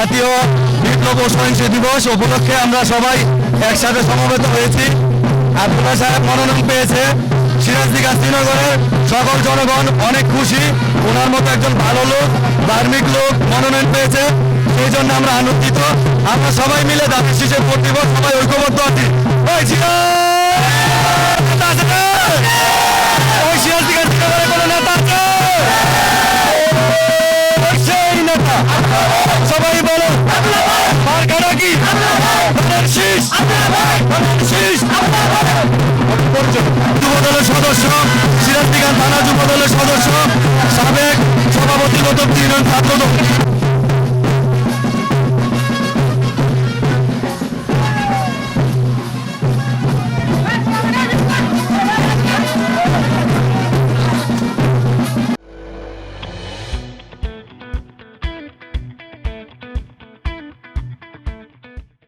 জাতীয় বিপ্লব ও সহিংস দিবস উপলক্ষে আমরা সবাই একসাথে সমবেত হয়েছি। আবদুল্লাহ সাহেব মনোনয়ন পেয়েছে। সিরাজদিঘা শ্রীনগরের সকল জনগণ অনেক খুশি। ওনার মতো একজন ভালো লোক, ধার্মিক লোক মনোনয়ন পেয়েছে। সেই জন্য আমরা আনন্দিত। আমরা সবাই মিলে দাবি শেষে ভোট দিব, সবাই ঐক্যবদ্ধ আছি। নেতা। সবাই বলো। মার্কাটা কি? শেষ শেষ ধানের শীষ যুব দলের সদস্য সিরাজদিঘান থানা যুব দলের সদস্য, সাবেক সভাপতি নতুন ইউনিয়ন ছাত্র